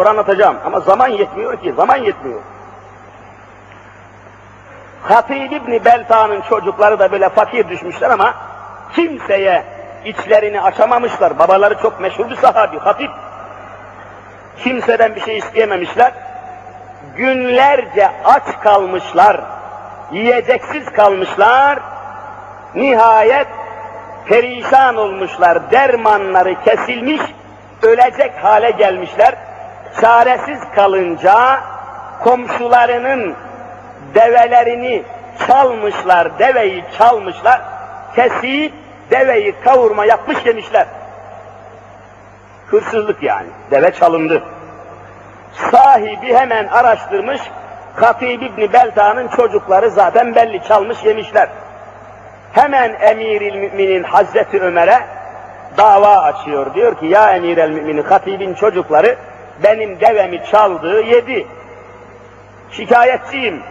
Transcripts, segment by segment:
Sonra anlatacağım ama zaman yetmiyor ki, zaman yetmiyor. Hatib İbni Belta'nın çocukları da böyle fakir düşmüşler ama kimseye içlerini açamamışlar. Babaları çok meşhur bir sahabi, hatip. Kimseden bir şey isteyememişler. Günlerce aç kalmışlar, yiyeceksiz kalmışlar. Nihayet perişan olmuşlar, dermanları kesilmiş, ölecek hale gelmişler. Çaresiz kalınca komşularının develerini çalmışlar, deveyi çalmışlar, kesip deveyi kavurma yapmış demişler. Hırsızlık yani, deve çalındı. Sahibi hemen araştırmış, Katib İbni Belta'nın çocukları zaten belli çalmış yemişler. Hemen Emiril Müminin Hazreti Ömer'e dava açıyor. Diyor ki ya Emirel Müminin Hatib'in çocukları benim devemi çaldı, yedi. Şikayetçiyim,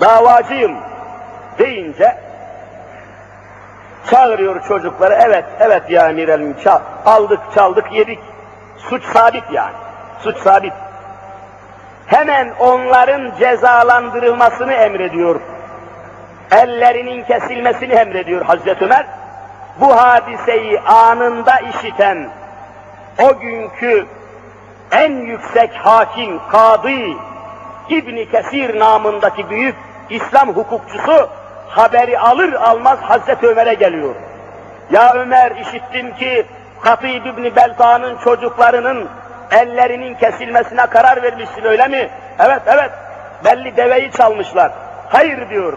davacıyım deyince çağırıyor çocukları. Evet, evet ya Emirel Müminin çal, aldık, çaldık, yedik. Suç sabit yani, suç sabit. Hemen onların cezalandırılmasını emrediyor ellerinin kesilmesini emrediyor Hazreti Ömer. Bu hadiseyi anında işiten o günkü en yüksek hakim, kadı, İbni Kesir namındaki büyük İslam hukukçusu haberi alır almaz Hazreti Ömer'e geliyor. Ya Ömer işittim ki Katib İbni Belta'nın çocuklarının ellerinin kesilmesine karar vermişsin öyle mi? Evet evet belli deveyi çalmışlar. Hayır diyor.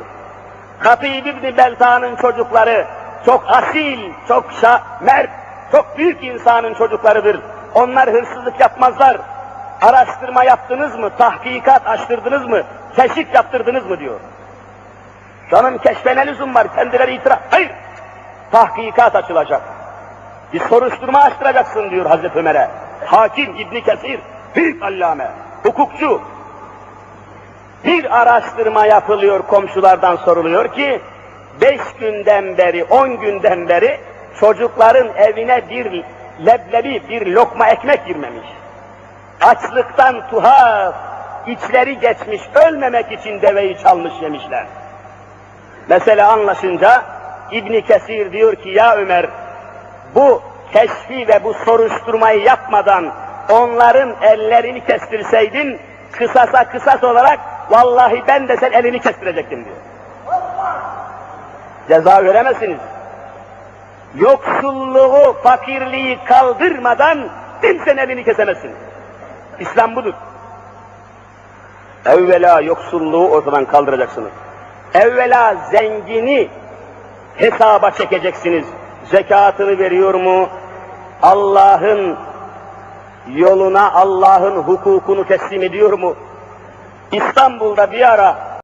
Katib İbni Belta'nın çocukları çok asil, çok şa mert, çok büyük insanın çocuklarıdır. Onlar hırsızlık yapmazlar. Araştırma yaptınız mı? Tahkikat açtırdınız mı? Keşif yaptırdınız mı diyor. Canım keşfe lüzum var? Kendileri itiraf. Hayır! Tahkikat açılacak. Bir soruşturma açtıracaksın diyor Hazreti Ömer'e. Hakim İbni Kesir, büyük allame, hukukçu, bir araştırma yapılıyor, komşulardan soruluyor ki, beş günden beri, on günden beri çocukların evine bir leblebi, bir lokma ekmek girmemiş. Açlıktan tuhaf, içleri geçmiş, ölmemek için deveyi çalmış yemişler. Mesela anlaşınca İbni Kesir diyor ki ya Ömer, bu keşfi ve bu soruşturmayı yapmadan onların ellerini kestirseydin, kısasa kısas olarak vallahi ben de sen elini kestirecektim diyor. Ceza veremezsiniz. Yoksulluğu, fakirliği kaldırmadan kimsenin elini kesemezsin. İslam budur. Evvela yoksulluğu ortadan kaldıracaksınız. Evvela zengini hesaba çekeceksiniz. Zekatını veriyor mu? Allah'ın yoluna, Allah'ın hukukunu teslim ediyor mu? İstanbul'da bir ara